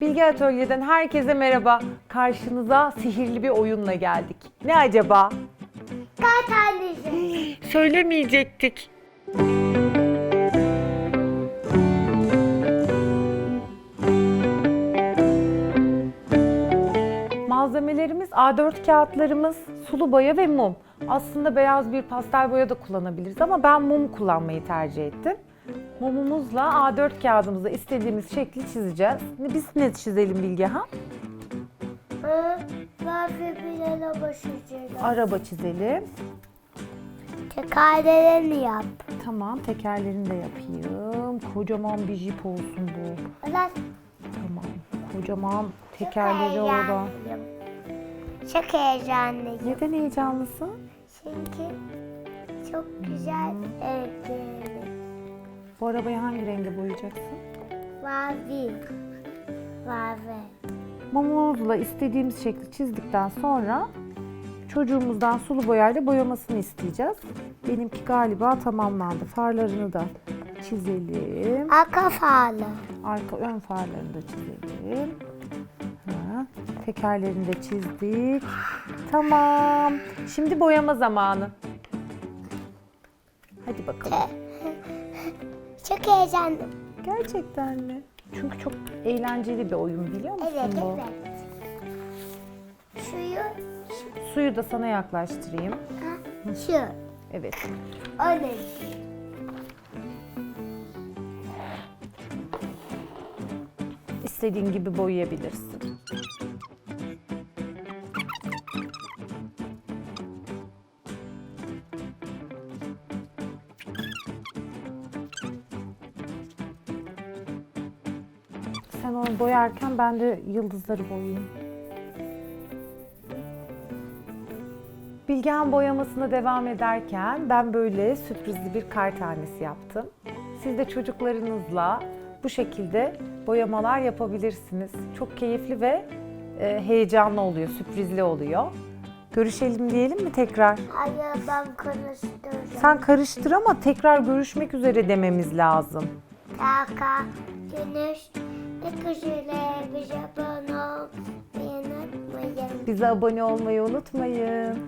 Bilgi Atölye'den herkese merhaba. Karşınıza sihirli bir oyunla geldik. Ne acaba? Kaç tanesi? Söylemeyecektik. Malzemelerimiz A4 kağıtlarımız, sulu boya ve mum. Aslında beyaz bir pastel boya da kullanabiliriz ama ben mum kullanmayı tercih ettim. Mumumuzla A4 kağıdımıza istediğimiz şekli çizeceğiz. Biz ne çizelim Bilgehan? Mavi bir yana başlayacağım. Araba çizelim. Tekerlerini yap. Tamam, tekerlerini de yapayım. Kocaman bir jip olsun bu. Ulan Tamam. Kocaman tekerleri olan. heyecanlıyım. Çok heyecanlıyım. Neden heyecanlısın? Çünkü çok güzel renkleri. Bu arabayı hangi renge boyayacaksın? Mavi. Mavi. Mumumuzla istediğimiz şekli çizdikten sonra çocuğumuzdan sulu boyayla boyamasını isteyeceğiz. Benimki galiba tamamlandı. Farlarını da çizelim. Arka falı. Arka ön farlarını da çizelim. Ha, tekerlerini de çizdik. Tamam. Şimdi boyama zamanı. Hadi bakalım. Çok heyecanlıyım. Gerçekten mi? Çünkü çok eğlenceli bir oyun biliyor musun Evet, bu? evet. Şuyu, Suyu da sana yaklaştırayım. ha, şu. Evet. Öyle. İstediğin gibi boyayabilirsin. Sen onu boyarken ben de yıldızları boyayayım. Bilgehan boyamasına devam ederken ben böyle sürprizli bir kar tanesi yaptım. Siz de çocuklarınızla bu şekilde boyamalar yapabilirsiniz. Çok keyifli ve e, heyecanlı oluyor, sürprizli oluyor. Görüşelim diyelim mi tekrar? Hayır ben konuşturacağım. Sen karıştır ama tekrar görüşmek üzere dememiz lazım. Taka, güneş, bize abone olmayı unutmayın. Bize abone olmayı unutmayın.